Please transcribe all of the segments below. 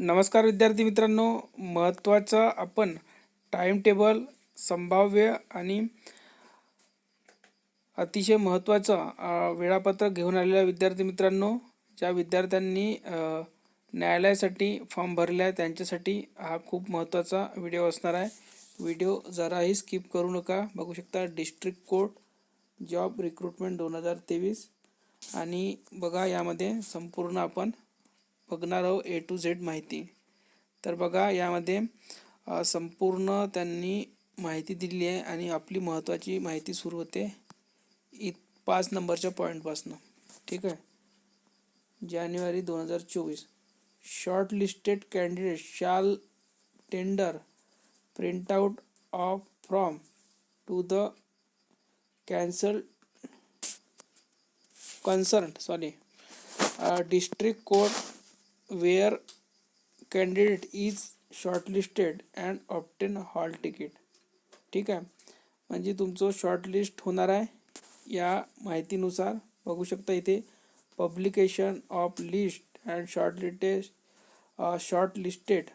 नमस्कार विद्यार्थी मित्रांनो. महत्त्वाचं आपण टाईम टेबल संभाव्य आणि अतिशय महत्त्वाचं वेळापत्रक घेऊन आलेल्या विद्यार्थी मित्रांनो ज्या विद्यार्थ्यांनी न्यायालयासाठी फॉर्म भरला आहे त्यांच्यासाठी हा खूप महत्त्वाचा व्हिडिओ असणार आहे. व्हिडिओ जराही स्किप करू नका. बघू शकता डिस्ट्रिक्ट कोर्ट जॉब रिक्रुटमेंट दोन हजार तेवीस. आणि बघा यामध्ये संपूर्ण आपण बघणार आहोत ए टू झेड माहिती. तर बघा यामध्ये संपूर्ण त्यांनी माहिती दिली आहे आणि आपली महत्त्वाची माहिती सुरू होते. इ पाच नंबरच्या पॉईंटपासनं ठीक आहे? जानेवारी दोन हजार चोवीस. Short listed candidate shall tender print out of from to the cancel concern sorry district court where candidate is shortlisted and obtain hall ticket ठीक आहे? म्हणजे तुमचं शॉर्टलिस्ट होणार आहे. या माहितीनुसार बघू शकता इथे publication of list and shortlisted shortlisted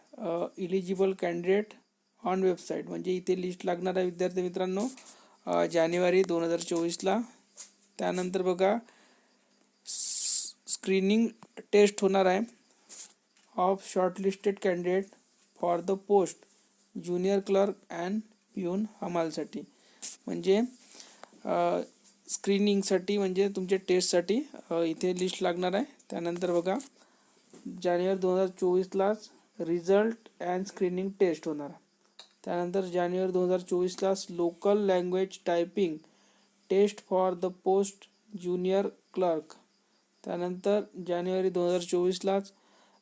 eligible candidate on website म्हणजे इथे लिस्ट लागणार आहे विद्यार्थी मित्रांनो जानेवारी दोन हजार चोवीसला. त्यानंतर बघा स्क्रीनिंग टेस्ट होणार आहे. Of shortlisted candidate for the post junior clerk and peon हमालसाठी म्हणजे स्क्रीनिंगसाठी म्हणजे तुमच्या टेस्टसाठी इथे लिस्ट लागणार आहे. त्यानंतर बघा जानेवारी दोन हजार चोवीसलाच रिझल्ट अँड स्क्रीनिंग टेस्ट होणार. त्यानंतर जानेवारी दोन हजार चोवीसलाच local language typing test for the post junior clerk त्यानंतर जानेवारी दोन हजार चोवीसलाच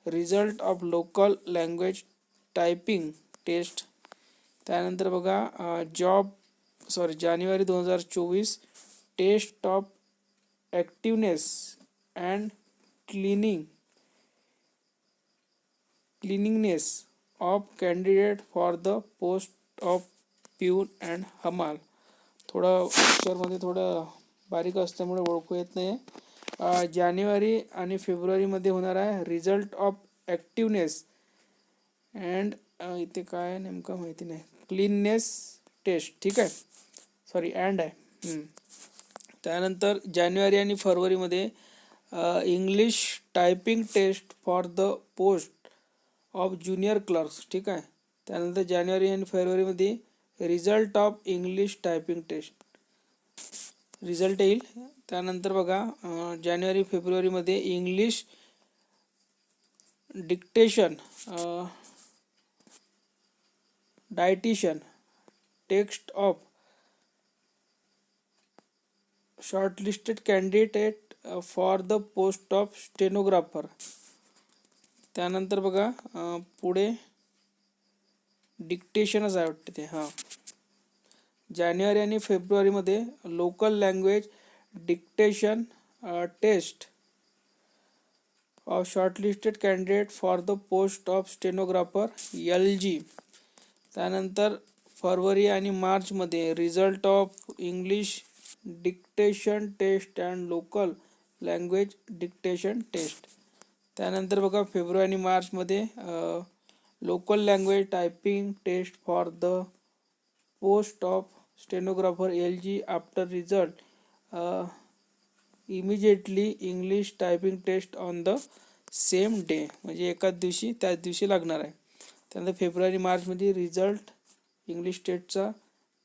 result of local language typing test त्यानंतर बघा जॉब सॉरी जानेवारी दोन हज़ार चोवीस test of activeness and cleaning cleaningness of candidate for the post of peon and हमाल थोड़ा थोडं पिक्चरमध्ये थोडं बारीक असल्यामुळे ओळखू येत जानेवारी आणि फेब्रुवारीमध्ये होणार आहे रिझल्ट ऑफ ॲक्टिवनेस. अँड इथे काय नेमकं माहिती नाही. क्लीननेस टेस्ट ठीक आहे? सॉरी अँड आहे. त्यानंतर जानेवारी आणि फरवरीमध्ये English typing test for the post of junior clerks ठीक आहे? त्यानंतर जानेवारी आणि फेब्रुवारीमध्ये result of English typing test. Result येईल? त्यानंतर बघा जानेवारी फेब्रुवारीमध्ये English dictation dictation text of shortlisted candidate for the post of stenographer. त्यानंतर बघा पुढे डिक्टेशनच आहे वाटते ते हां. जानेवारी आणि फेब्रुवारीमध्ये local language dictation test of shortlisted candidate for the post of stenographer L G त्यानंतर फरवरी आणि मार्चमध्ये result of English dictation test and local language dictation test त्यानंतर बघा फेब्रुवारी आणि मार्चमध्ये local language typing test for the post of stenographer L G after result immediately English typing test on the same day म्हणजे एकाच दिवशी त्याच दिवशी लागणार आहे. त्यानंतर फेब्रुवारी मार्चमध्ये रिझल्ट इंग्लिश टेस्टचा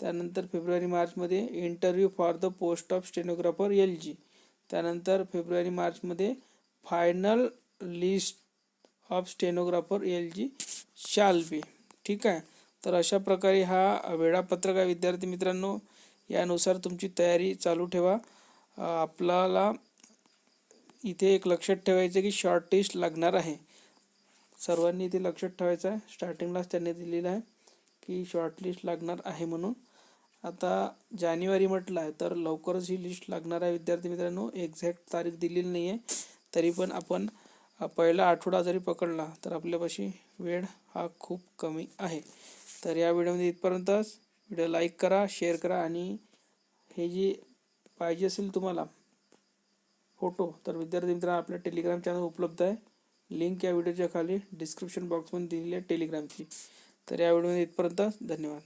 त्यानंतर फेब्रुवारी मार्चमध्ये interview for the post of stenographer L G त्यानंतर फेब्रुवारी मार्चमध्ये final list of stenographer L G shall B ठीक आहे? तर अशा प्रकारे हा वेळापत्रक आहे विद्यार्थी मित्रांनो. यानुसार तुमची तयारी चालू ठेवा. आपल्याला इथे एक लक्षात ठेवायचं की शॉर्ट टेस्ट लागणार आहे. सर्वांनी इथे लक्षात ठेवायचं आहे. स्टार्टिंगलाच त्यांनी दिलेलं आहे की शॉर्ट लिस्ट लागणार आहे म्हणून. आता जानेवारी म्हटलं आहे तर लवकरच ही लिस्ट लागणार आहे. विद्यार्थी मित्रांनो एक्झॅक्ट तारीख दिलेली नाही आहे तरी पण आपण पहिला आठवडा जरी पकडला तर आपल्यापाशी वेळ हा खूप कमी आहे. तर या व्हिडिओमध्ये इथपर्यंतच व्हिडिओ लाईक करा शेअर करा आणि हे जे पाहिजे असेल तुम्हाला फोटो तर विद्यार्थी मित्रांनो आपल्या टेलिग्राम चॅनल उपलब्ध आहे. लिंक या व्हिडिओच्या खाली डिस्क्रिप्शन बॉक्समध्ये दिलेली आहे टेलिग्रामची तर या व्हिडिओमध्ये इथपर्यंत धन्यवाद.